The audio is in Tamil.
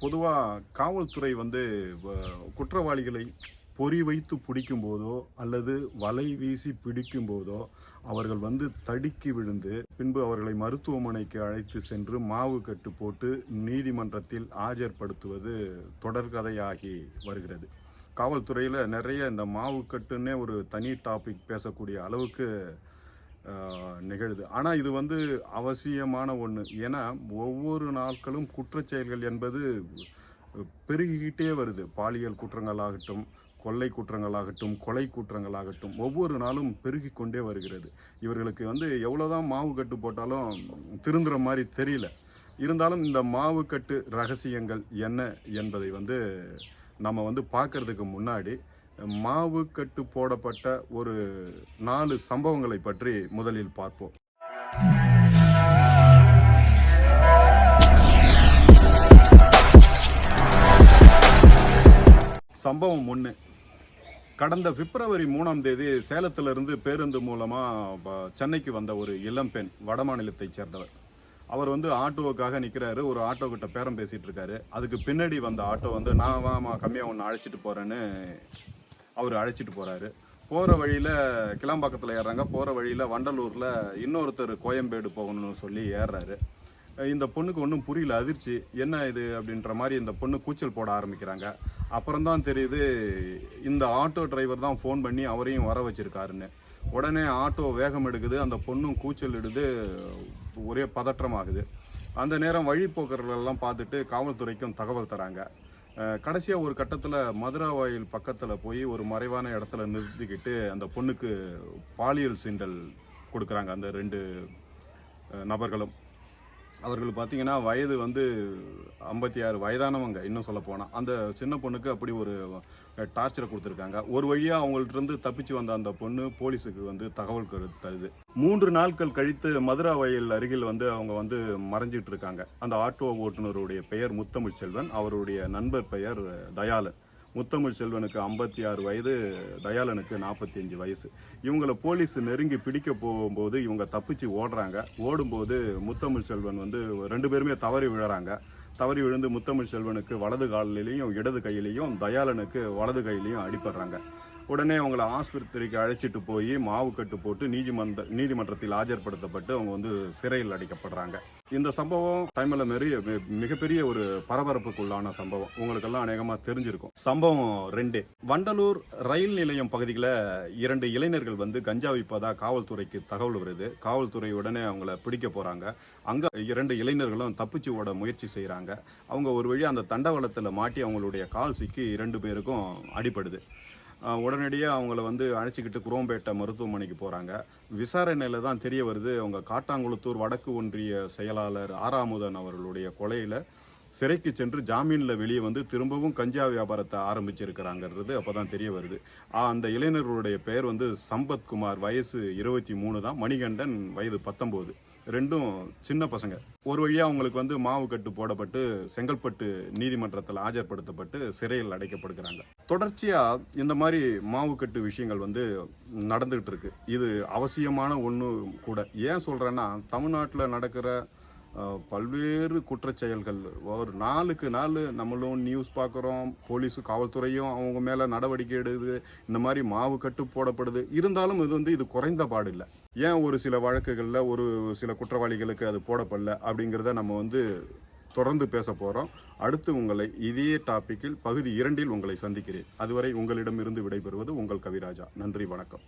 பொதுவாக காவல்துறை வந்து வ- குற்றவாளிகளை பொறி வைத்து பிடிக்கும் போதோ அல்லது வலை வீசி பிடிக்கும் போதோ அவர்கள் வந்து தடுக்கி விழுந்து பின்பு அவர்களை மருத்துவமனைக்கு அழைத்து சென்று மாவு கட்டு போட்டு நீதிமன்றத்தில் ஆஜர்படுத்துவது தொடர்கதையாகி வருகிறது. காவல்துறையில் நிறைய இந்த மாவு கட்டுன்னே ஒரு தனி டாபிக் பேசக்கூடிய அளவுக்கு நிகழுது. ஆனால் இது வந்து அவசியமான ஒன்று ஏன்னா ஒவ்வொரு நாட்களும் குற்றச்செயல்கள் என்பது பெருகிக்கிட்டே வருது. பாலியல் குற்றங்களாகட்டும் கொள்ளை குற்றங்களாகட்டும் கொலை குற்றங்களாகட்டும் ஒவ்வொரு நாளும் பெருகி கொண்டே வருகிறது. இவர்களுக்கு வந்து எவ்வளோதான் மாவு கட்டு போட்டாலும் திருந்துற மாதிரி தெரியல. இருந்தாலும் இந்த மாவு கட்டு ரகசியங்கள் என்ன என்பதை வந்து நம்ம வந்து பார்க்கறதுக்கு முன்னாடி மாவு கட்டு போடப்பட்ட ஒரு நாலு சம்பவங்களை பற்றி முதலில் பார்ப்போம். சம்பவம் ஒன்று கடந்த பிப்ரவரி மூணாம் தேதி சேலத்திலிருந்து பேருந்து மூலமாக சென்னைக்கு வந்த ஒரு இளம்பெண் வடமாநிலத்தைச் சேர்ந்தவர். அவர் வந்து ஆட்டோவுக்காக நிற்கிறாரு ஒரு ஆட்டோ கிட்ட பேரம் பேசிகிட்டு இருக்காரு. அதுக்கு பின்னாடி வந்த ஆட்டோ வந்து நான் வாமா கம்மியாக ஒன்று அழைச்சிட்டு போகிறேன்னு அவர் அழைச்சிட்டு போகிறாரு போகிற வழியில் கிளாம்பாக்கத்தில் ஏறுறாங்க. போகிற வழியில் வண்டலூரில் இன்னொருத்தர் கோயம்பேடு போகணும்னு சொல்லி ஏறுறாரு. இந்த பொண்ணுக்கு ஒன்றும் புரியல அதிர்ச்சி. என்ன இது அப்படின்ற மாதிரி இந்த பொண்ணு கூச்சல் போட ஆரம்பிக்கிறாங்க. அப்புறம் தான் தெரியுது இந்த ஆட்டோ டிரைவர் தான் ஃபோன் பண்ணி அவரையும் வர வச்சுருக்காருன்னு. உடனே ஆட்டோ வேகம் எடுக்குது. அந்த பொண்ணும் கூச்சல் இடுது. ஒரே பதற்றமாகுது. அந்த நேரம் வழிப்போக்கர்களெல்லாம் பார்த்துட்டு காவல்துறைக்கும் தகவல் தராங்க. கடைசியாக ஒரு கட்டத்தில் மதுரா வாயில் பக்கத்தில் போய் ஒரு மறைவான இடத்துல நிறுத்திக்கிட்டு அந்த பொண்ணுக்கு பாலியல் சீண்டல் கொடுக்குறாங்க அந்த ரெண்டு நபர்களும். அவர்கள் பார்த்தீங்கன்னா வயது வந்து ஐம்பத்தி ஆறு வயதானவங்க இன்னும் சொல்ல போனால் அந்த சின்ன பொண்ணுக்கு அப்படி ஒரு டார்ச்சரை கொடுத்துருக்காங்க. ஒரு வழியாக அவங்கள்ட்ட இருந்து தப்பிச்சு வந்த அந்த பொண்ணு போலீஸுக்கு வந்து தகவல் தருது மூன்று நாட்கள் கழித்து மதுரா வயல் அருகில் வந்து அவங்க வந்து மறைஞ்சிட்டு இருக்காங்க. அந்த ஆட்டோ ஓட்டுநருடைய பெயர் முத்தமிழ் செல்வன் அவருடைய நண்பர் பெயர் தயாளன். முத்தமிழ் செல்வனுக்கு ஐம்பத்தி ஆறு வயது தயாளனுக்கு நாற்பத்தி அஞ்சு வயசு. இவங்கள போலீஸ் நெருங்கி பிடிக்க போகும்போது இவங்க தப்பிச்சு ஓடுறாங்க. ஓடும்போது முத்தமிழ் செல்வன் வந்து ரெண்டு பேருமே தவறி விழுறாங்க. தவறி விழுந்து முத்தமிழ் செல்வனுக்கு வலது காலிலையும் இடது கையிலையும் தயாளனுக்கு வலது கையிலையும் அடிபடுறாங்க. உடனே அவங்கள ஆஸ்பத்திரிக்கு அழைச்சிட்டு போய் மாவு கட்டு போட்டு நீதிமன்ற நீதிமன்றத்தில் ஆஜர்படுத்தப்பட்டு அவங்க வந்து சிறையில் அடைக்கப்படுறாங்க. இந்த சம்பவம் டைமில் மாரி மிகப்பெரிய ஒரு பரபரப்புக்குள்ளான சம்பவம். உங்களுக்கெல்லாம் அநேகமாக தெரிஞ்சிருக்கும். சம்பவம் ரெண்டு. வண்டலூர் ரயில் நிலையம் பகுதியில் இரண்டு இளைஞர்கள் வந்து கஞ்சா விற்பதா காவல்துறைக்கு தகவல் வருது. காவல்துறை உடனே அவங்கள பிடிக்க போகிறாங்க அங்கே இரண்டு இளைஞர்களும் தப்பிச்சு ஓட முயற்சி செய்கிறாங்க அவங்க ஒரு வழி அந்த தண்டவாளத்தில் மாட்டி அவங்களுடைய கால் சிக்கி இரண்டு பேருக்கும் அடிபடுது. உடனடியாக அவங்கள வந்து அழைச்சிக்கிட்டு குரோம்பேட்டை மருத்துவமனைக்கு போகிறாங்க விசாரணையில் தான் தெரிய வருது அவங்க காட்டாங்குளத்தூர் வடக்கு ஒன்றிய செயலாளர் ஆறாமுதன் அவர்களுடைய கொலையில் சிறைக்கு சென்று ஜாமீனில் வெளியே வந்து திரும்பவும் கஞ்சா வியாபாரத்தை ஆரம்பிச்சிருக்கிறாங்கிறது அப்போ தான் தெரிய வருது. அந்த இளைஞர்களுடைய பெயர் வந்து சம்பத்குமார் வயசு இருபத்தி மூணு தான் மணிகண்டன் வயது பத்தொம்போது. ரெண்டும் சின்ன பசங்க. ஒரு வழியாக அவங்களுக்கு வந்து மாவு கட்டு போடப்பட்டு செங்கல்பட்டு நீதிமன்றத்தில் ஆஜர்படுத்தப்பட்டு சிறையில் அடைக்கப்படுகிறாங்க. தொடர்ச்சியாக இந்த மாதிரி மாவு கட்டு விஷயங்கள் வந்து நடந்துகிட்டு இருக்கு. இது அவசியமான ஒன்று கூட. ஏன் சொல்கிறேன்னா தமிழ்நாட்டில் நடக்கிற பல்வேறு குற்றச்செயல்கள் ஒரு நாளுக்கு நாள் நம்மளும் நியூஸ் பார்க்குறோம் போலீஸு காவல்துறையும் அவங்க மேலே நடவடிக்கை எடுக்குது இந்த மாதிரி மாவு கட்டு போடப்படுது. இருந்தாலும் இது வந்து இது குறைந்த பாடு இல்லை ஏன் ஒரு சில வழக்குகளில் ஒரு சில குற்றவாளிகளுக்கு அது போடப்படல அப்படிங்கிறத நம்ம வந்து தொடர்ந்து பேச போகிறோம் அடுத்து உங்களை இதே டாப்பிக்கில் பகுதி இரண்டில் உங்களை சந்திக்கிறேன். அதுவரை உங்களிடமிருந்து விடைபெறுவது உங்கள் கவிராஜா. நன்றி வணக்கம்.